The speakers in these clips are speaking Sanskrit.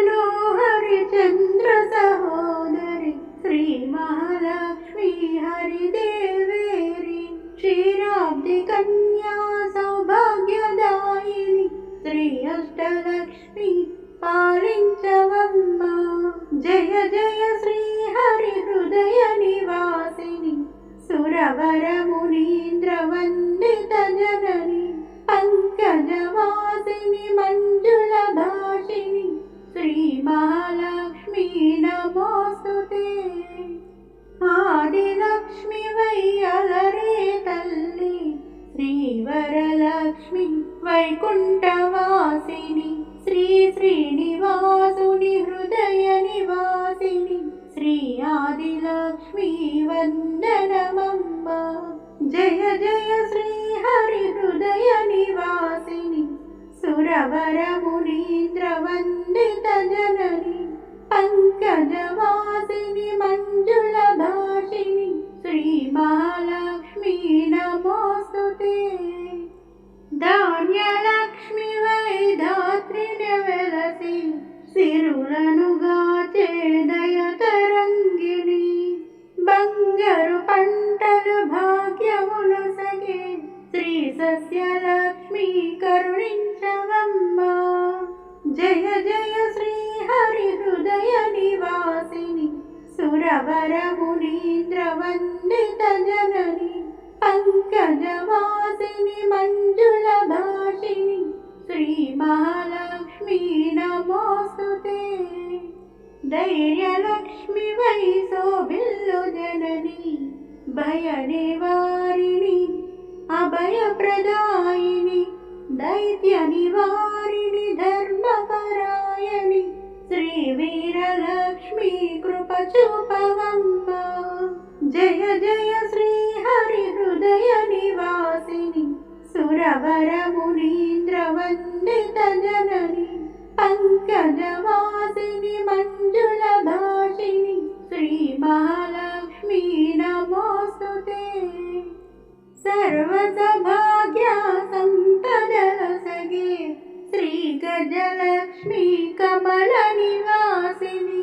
मनोहरि चन्द्र सहोदरि श्रीमहालक्ष्मी हरिदेवेरि क्षीराब्धिकन्या सौभाग्यदायिनि श्री अष्टलक्ष्मी पालिञ्चवम्मा जय जय श्रीहरिहृदय निवासिनि सुरवरमुनीन्द्रवन्दितजननि पङ्कजवासिनि मञ्जुलभाषिनि ధాన్యలక్ష్మి వై ధాత్రిన వెలసి సిరులనుగాచే దయతరంగిణి బంగారు పంటలు భాగ్యమును సగే శ్రీ సస్యలక్ష్మి కరుణించవమ్మా జయ జయ శ్రీ హరి హృదయ నివాసిని సురవర श्रीमहालक्ष्मी नमोऽस्तु ते। धैर्यलक्ष्मि वै सौभिल्लु जननी भयनिवारिणि अभयप्रदायिनि दैत्यनिवारिणि धर्मपरायणि श्रीवीरलक्ष्मी कृपचूपवम्मा। जय जय श्रीहरिहृदय निवासिनि सुरवरमुनीन्द्रवन्दितजननि पङ्कजवासिनि मञ्जुलभाषिणि श्रीमहालक्ष्मी नमोऽस्तु ते। सर्वसौ भाग्या सन्तजलसगे श्रीगजलक्ष्मि कमलनिवासिनि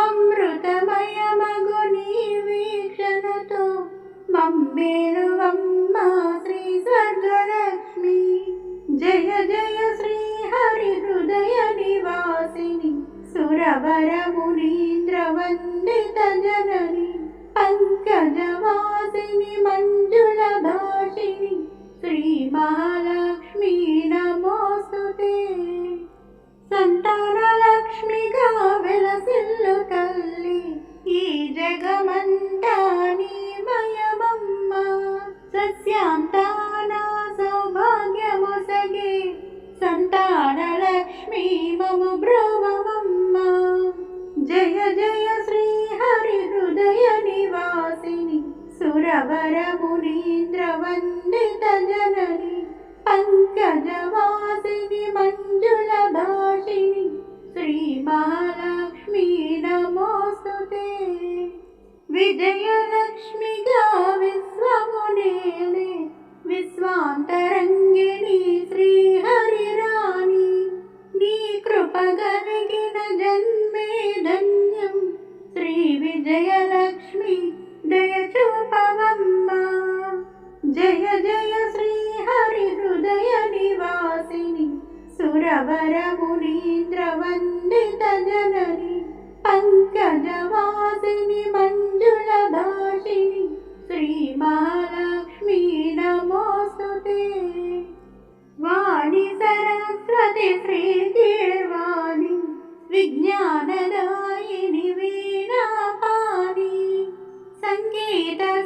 अमृतमयमगुनि वीक्षणतो मम जय जय श्रीहरिहृदय निवासिनि सुरवरमुरीन्द्र वन्दितजननि पङ्कजवासिनि मञ्जुलभाषिणि श्रीमहालक्ष्मी नमोऽस्तु ते। सन्तानलक्ष्मि काबिल सिल्लु ई जगमन्तानि मयमम्मा सस्यान्ता വരം रपुरीन्द्र पङ्कजवासिनि मञ्जुलभाषिनि श्रीमहालक्ष्मी नमोऽस्तु ते वाणि सरस्वति श्रीतीर्वाणी विज्ञानदायिनि वीणापानि सङ्गीतसाहित्यसार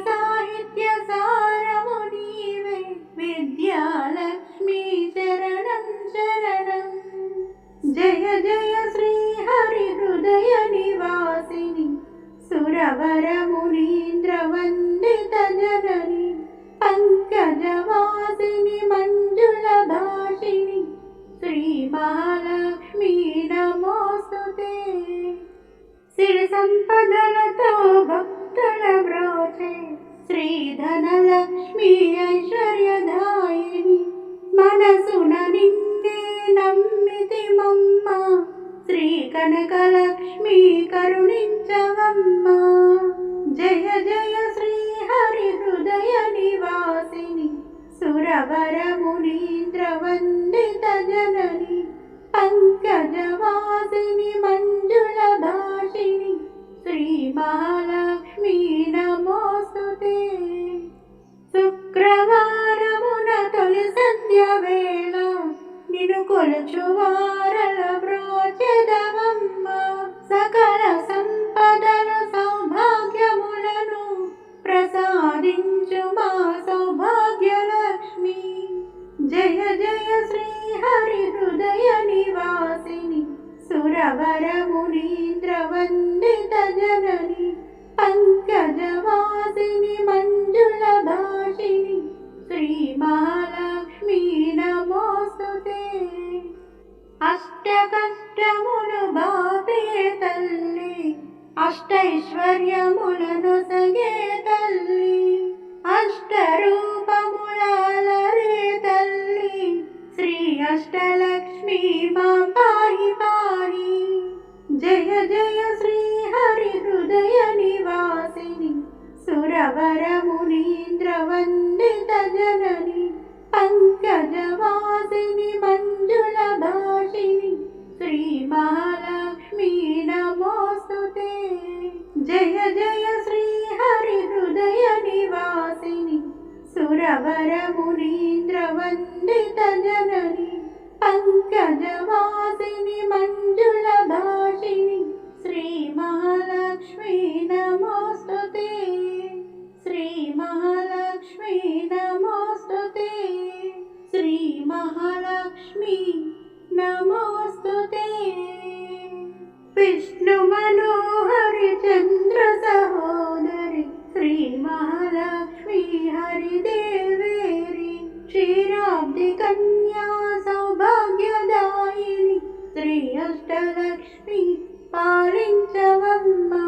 विद्यालक्ष्मी चरणं चरणं जय जय श्रीहरिहृदयनिवासिनि सुरवरमुनीन्द्रवन्दितजननि पङ्कजवासिनि मञ्जुलभाषिनि श्रीमहालक्ष्मी नमोऽस्तु ते। श्रीसम्पद भक्तलव्रोचे श्रीधनलक्ष्मी ऐश्वर्यधायिनि मनसु न नित्य मम्मा श्रीकनकलक्ष्मी करुणीं च मम्मा जय जय श्रीहरिहृदयनिवासिनि सुरवरमुनीन्द्रवन्दितजननि पङ्कजवासिनि मञ्जुलभाषिणि श्रीमहालक्ष्मी नमोऽस् శుక్రవారమున తొలి సంధ్య వేళ నిన్ను కొలుచువారల బ్రోచెదవమ్మ. సకల సంపదలు సౌభాగ్యములను ప్రసాదించు మా సౌభాగ్యలక్ష్మి. జయ జయ శ్రీ హరి హృదయ నివాసిని సురవర మునీంద్ర వందిత జనని పంకజవాసిని श्रीमञ्जुलभाषि श्रीमहालक्ष्मी नमोस्तु ते अष्टैश्वर्यमुलनु सगे तल्लि अष्टरूपमुलालरे तल्लि श्री अष्टलक्ष्मी मा पाहि पाहि। जय जय श्री हरिहृदयनिवासि सुरवरमुनीन्द्रवन्दितजननि पङ्कजवासिनि मञ्जुलभाषिनि श्रीमहालक्ष्मी नमोऽस्तु ते। जय जय श्रीहरिहृदयनिवासिनि सुरवरमुरीन्द्र वन्दितजननि पङ्कज वासिनि मञ्जुलभाषिनि श्रीमहालक्ष्मि नमोस्तु ते। क्ष्मी नमोऽस्तु ते श्रीमहालक्ष्मी नमोऽस्तु ते विष्णुमनोहरिचन्द्रसहोदरि श्रीमहालक्ष्मी हरिदेवेरि क्षीराब्धिकन्या सौभाग्यदायिनि श्री अष्टलक्ष्मी पारिञ्चवम्बा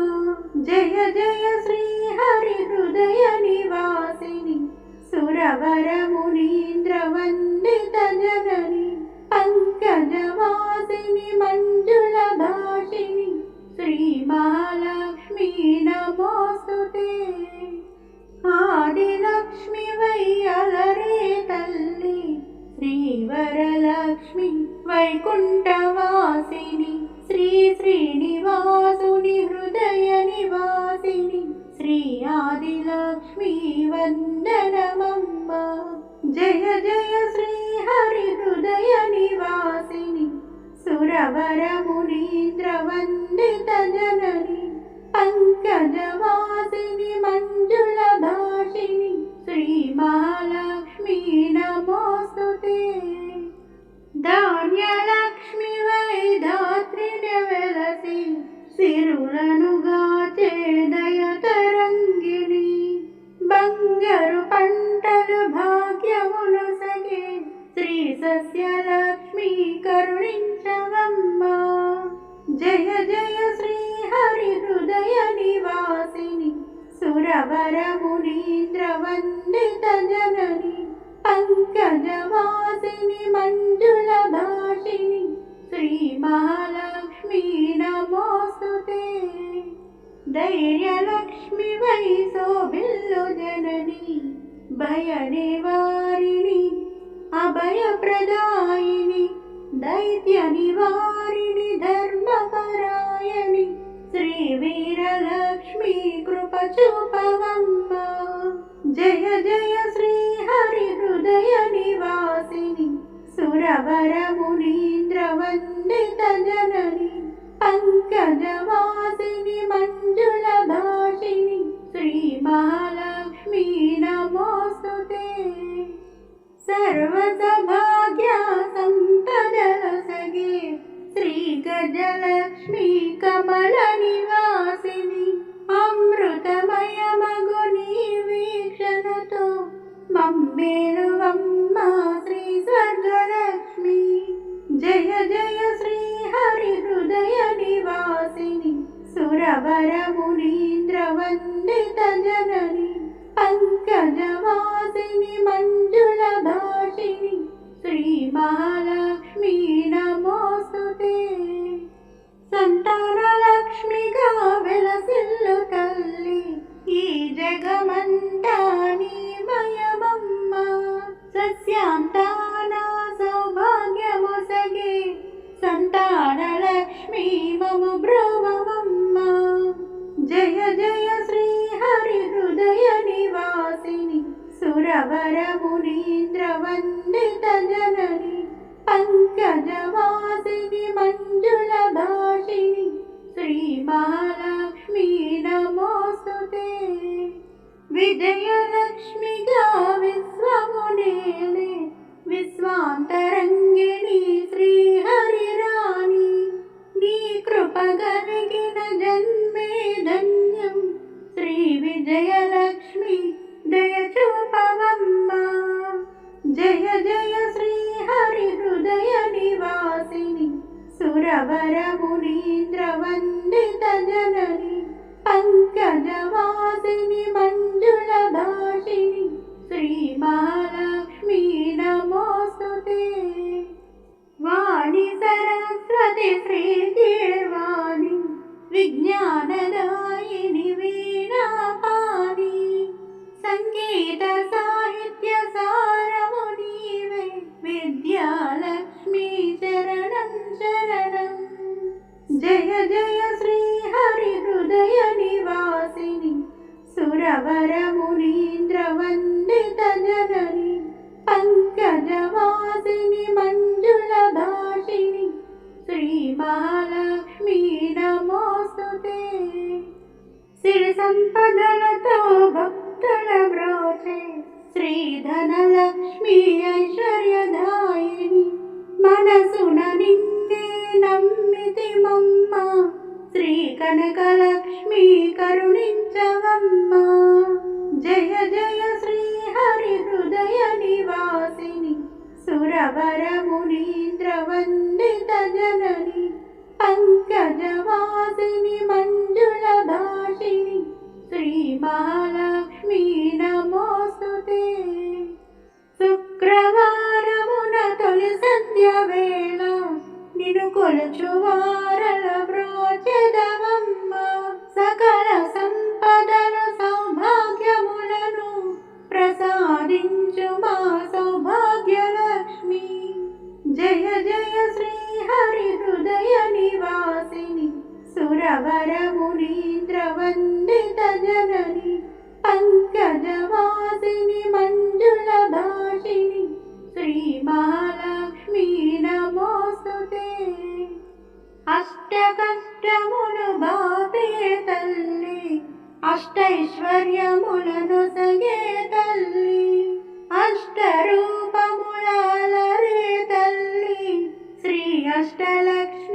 जय जय श्रीहरिहृदयनि। వాసిని సురవరమునీంద్రవందితజగని పంకజవాసిని మంజుల భాషిని. శ్రీ మహాలక్ష్మి నమోస్తుతే. ఆదిలక్ష్మి వై అలరే తల్లి. శ్రీ వరలక్ష్మి వైకుంఠవాసిని. శ్రీ శ్రీనివాసుని హృదయ నివాసిని. श्री आदिलक्ष्मी वन्दन जय जय श्रीहरिहृदयनिवासिनि सुरवरमुनीन्द्र वन्दितजननि पङ्कजवासिनि मञ्जुलभाषिणि श्रीमहालक्ष्मी नमोऽस्तु ते धान्यलक्ष्मि वैदात्रिण्य वदसि పంకజవాసిని మంజుల భాషిని శ్రీ మహాలక్ష్మీ నమోస్తుతే ధాన్యలక్ష్మి వై ధాత్రిని వెలసి సిరులను గాచే దయతరంగిణి బంగారు పంటలు భాగ్యములు సగే శ్రీ సస్యలక్ష్మి కరుణించవమ్మ జయ జయ శ్రీ హరి హృదయ నివాసిని సురవర మునీంద్ర వందిత జనని పంకజవాసిని మంజుల భాషిని శ్రీ మహాలక్ష్మీ నమోస్తుతే ధైర్యలక్ష్మి వై శోభిల్లు జనని భయ నివారిణి అభయప్రదాయిని దైత్య నివారిణి ధర్మపరాయణి శ్రీ వీరలక్ష్మి కృప చూపవమ్మ జయ జయ శ్రీ హరి హృదయ నివాసిని సురవర మునీంద్ర వందిత జనని. पङ्कजवासिनि मञ्जुलभाषिनि श्रीमहालक्ष्मी नमोऽस्तु ते। सर्वसभाग्या सम्पदसगे श्रीगजलक्ष्मी कमलनिवासिनि अमृतभय मगुनिवीक्षणतो मम् मे न जय जय श्रीहरिहृदयनिवासिनि सुरवरमुरीन्द्र वन्दितजननि पङ्कजवासिनि मञ्जुलभाषिणि श्रीमहालक्ष्मी नमोऽस्तु ते। सन्तानलक्ष्मि कल्लि ई जगमन्तानि मयमम्मा सस्यान्ताना सौभाग्यमु सगे सन्तानलक्ष्मि मम ब्रह्म मम जय जय श्रीहरिहृदय निवासिनि सुरवरमुनीन्द्रवन्दितजननि। पङ्कजवासिनि मञ्जुलभाषिणि। श्रीमहालक्ष्मी नमोऽस्तु ते। विजयलक्ष्मी विश्वातरङ्गिणी श्रीहरिराणि कृपधनगिन जन्मे धन्यम् श्रीविजयलक्ष्मि दय चम्बा जय जय श्रीहरिहृदय निवासिनि सुरवरमुरीन्द्रवन्दितजननि पङ्कजवासिनि मञ्जुलभाषिणि श्रीमहालक्ष्मी नमोऽस्तु ते be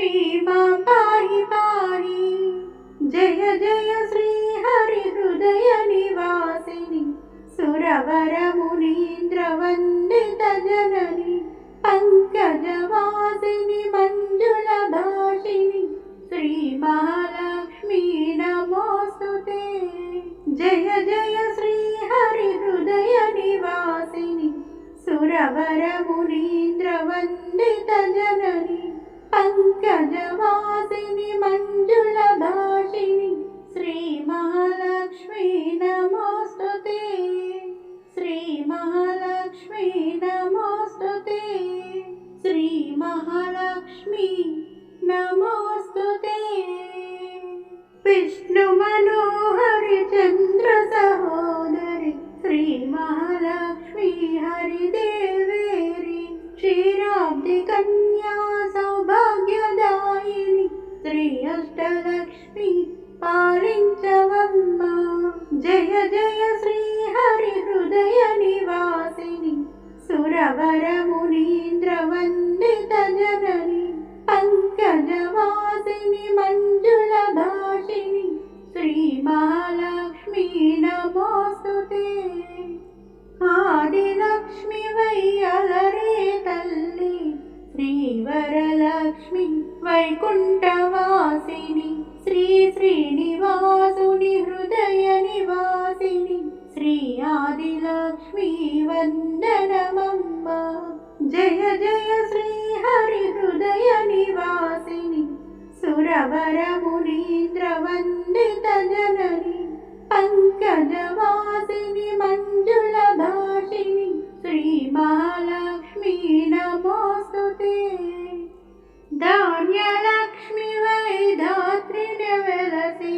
श्री पाहि पाहि। जय जय श्रीहरिहृदयनिवासिनि सुरवरमुनीन्द्र वन्दितजननि पङ्कजवासिनि मञ्जुलभाषिनि श्रीमहालक्ष्मी नमोऽस्तु ते। जय जय श्रीहरिहृदयनिवासिनि सुरवरमुनीन्द्र वन्दितजननि पङ्कजवासिनि मञ्जुलभाषिनि श्रीमहालक्ष्मी नमोऽस्तु ते। श्रीमहालक्ष्मी नमोऽस्तु ते। श्रीमहालक्ष्मी नमोऽस्तु ते। विष्णुमनोहरिचन्द्र सहोदरि श्रीमहालक्ष्मी हरिदेवेरि। श्रीराब्दिकन् जय जय श्रीहरिहृदय निवासिनि सुरवरमुनीन्द्र जननि पङ्कजवासिनि मञ्जुलभाषिनि श्रीमहालक्ष्मी नमोऽस्तु ते। आदिलक्ष्मि वै अलरे तल्लि श्रीवरलक्ष्मि वैकुण्ठ ధాన్యలక్ష్మి వై ధాత్రిని వెలసి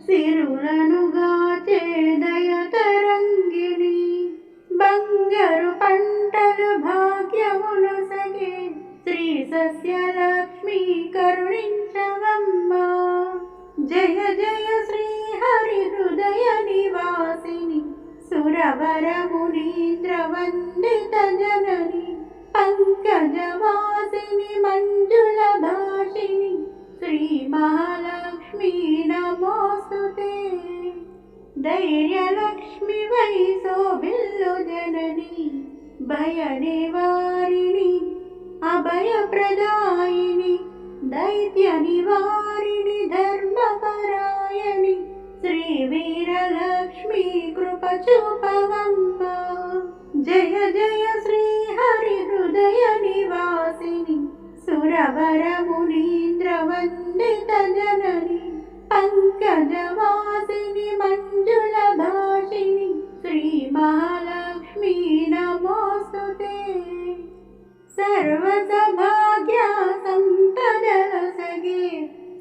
సిరు సిరులను గాచే దయతరంగిణి బంగారు పంటలు భాగ్యములు సగే శ్రీ సస్యలక్ష్మి కరుణించవమ్మా జయ జయ శ్రీ హరి హృదయ నివాసిని సురవర మునీంద్ర వందిత జనని पङ्कजवासिनि मञ्जुलभाषिनि श्रीमहालक्ष्मी नमोऽस्तु ते। धैर्यलक्ष्मि वै सो विल्लु भयनिवारिणि अभयप्रदायिनि दैत्यनिवारिणि धर्मपरायणि श्रीवीरलक्ष्मी कृपचुपवम्ब जय जय हृदयनिवासिनि सुरवर मुनीन्द्र पङ्कजवासिनि मञ्जुलभाषिनि श्रीमहालक्ष्मी नमोऽस्तु ते सर्वसभाग्या भाग्या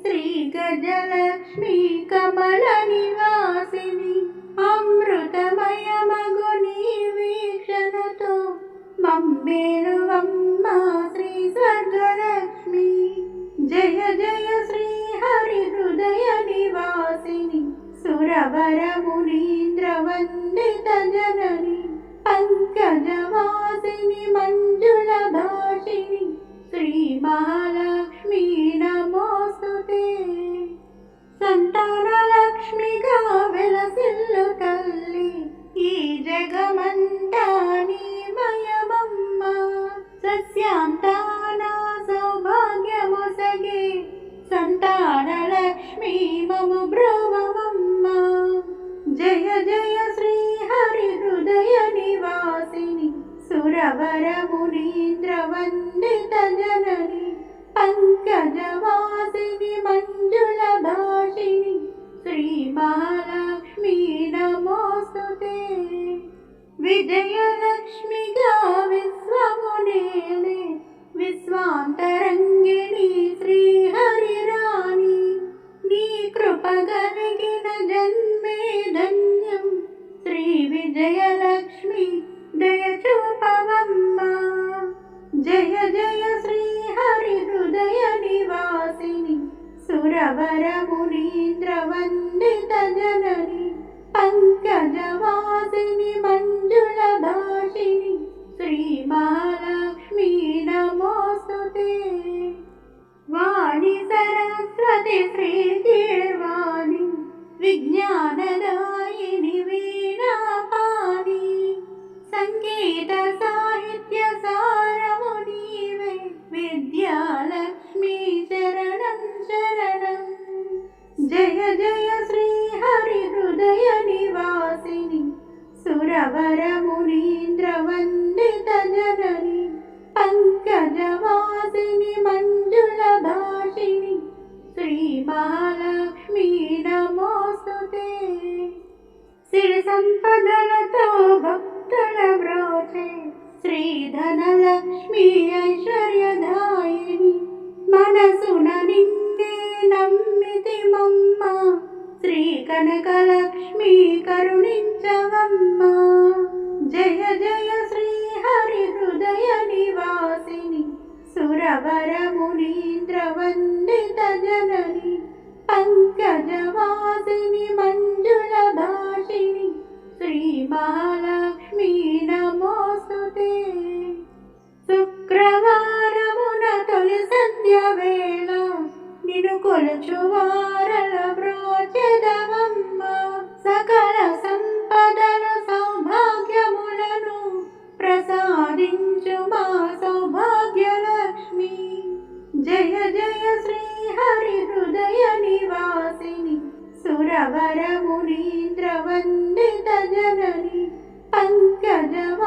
श्रीगजलक्ष्मी जय जय श्रीहरिहृदयनिवासिनि सुरवरमुनीन्द्रवन्दितजननि पङ्कजवासिनि मञ्जुलभाषिणि श्रीमहालक्ष्मी नमोऽस्तु ते। विजयलक्ष्मिका विश्वमुनि विस्वान्तरङ्गिणि श्रीहरि राणि कृपगनिकिन जन्मे श्रीविजयलक्ष्मी श्रीविजयलक्ष्मि जय चय जय श्रीहरिहृदयनिवासिनि सुरवरमुरीन्द्रवन्दितजननि पङ्कजवासिनि मञ्जुलभाषिनि श्रीमहालक्ष्मी नमोऽस्तु ते। वाणी ी कीर्वाणी विज्ञानदायिनि वीणापानि। सङ्गीतसाहित्यसारमुनिवे विद्यालक्ष्मी शरणं। शरणम् जय जय करुणीन्द्रवन्दितजननि पङ्कजवासिनि मञ्जुलभाषिणि श्रीमहालक्ष्मी नमोऽस्तु ते శుక్రవారమున తొలి సంధ్య వేళ నిను కొలుచువారల బ్రోచెదవ నివాసిని సురవరమునీంద్రవందిత జనని పంకజవ